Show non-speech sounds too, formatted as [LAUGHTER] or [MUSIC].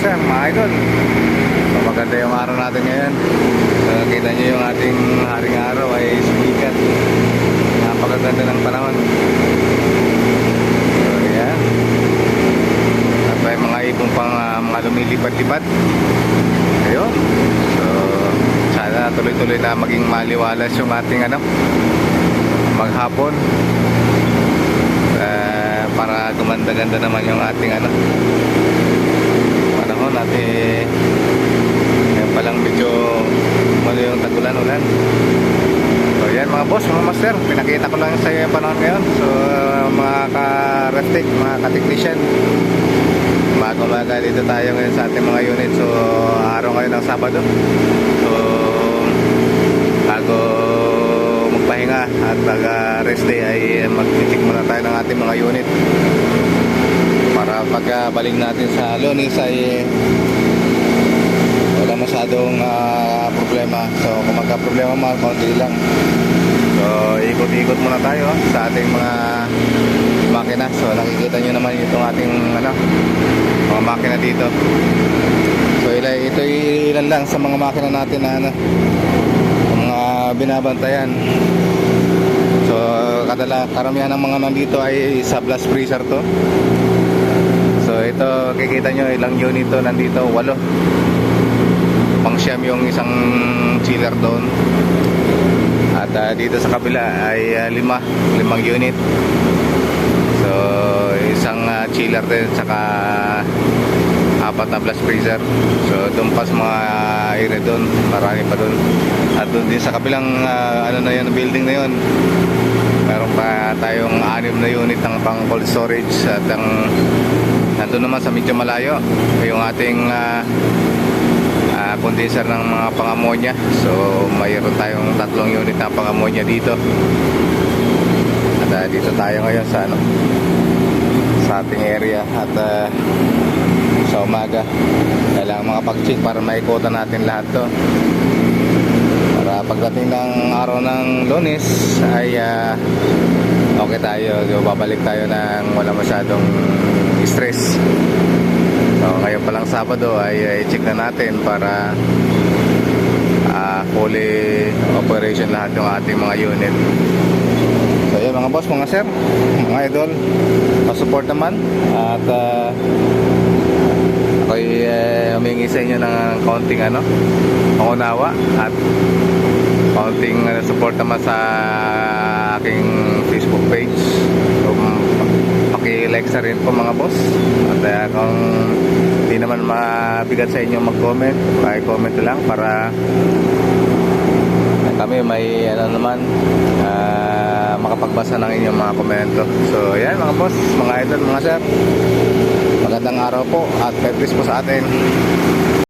sir, mga idol. So, maganda yung araw natin ngayon. So, kita nyo yung ating haring araw ay sumikat. Napakaganda ng panahon. So, yan. At may mga ibong pang ah, mga lumilipad-lipad. Ayun. So, sana tuloy-tuloy na maging maliwalas yung ating ano, maghapon. Eh, para gumanda-ganda naman yung ating ano, panahon at eh, ngayon palang medyo ano yung tagulan-ulan. So yan mga boss, mga master, pinakita ko lang sa iyo yung panahon ngayon. So mga ka-reftic, mga ka-technician, umaga-umaga dito tayo ngayon sa ating mga unit. So araw ngayon ng Sabado. So bago magpahinga at mag-rest day ay mag-check muna tayo ng ating mga unit para pagkabalik natin sa Lonis ay wala masyadong ah, problema. So kung magka-problema man, konti lang. So ikot-ikot muna tayo sa ating mga makina. So nakikita nyo naman itong ating ano, mga makina dito. So ila, ito ilan lang sa mga makina natin na ano, mga binabantayan. So kadala karamihan ng mga nandito ay sa blast freezer to ito kikita nyo ilang unit to nandito, walo. Pang siyam yung isang chiller doon. At ah, dito sa kabila ay ah, lima, limang unit. So isang ah, chiller din saka apat na blast freezer. So doon pa sa mga area doon, marami pa doon. At doon din sa kabilang ah, ano na yun, building na yun. Meron pa tayong anim na unit ng pang cold storage at ang nandun naman sa medyo malayo. Yung ating ah, ah, condenser ng mga pang-ammonia so mayroon tayong tatlong unit ng pang-ammonia dito. At ah, dito tayo ngayon sa ano sa ating area. At ah, sa umaga kailangan mga pag-check para maikutan natin lahat to. Para pagdating ng araw ng lunes ay ah, okay tayo. Babalik tayo ng wala masyadong stress. So ngayon palang Sabado ay, ay check na natin para ah, fully operation lahat yung ating mga unit. So yun mga boss mga sir [LAUGHS] mga idol pa-support naman. At ah, ako'y eh, humingi sa inyo ng konting ano pangunawa at konting ano, support naman sa aking sa rin po mga boss. At uh, kung hindi naman mabigat sa inyo mag-comment paki-comment lang para kami may ano naman ah, makapagbasa ng inyong mga komento. So yan mga boss mga idol mga sir. Magandang araw po at God po sa atin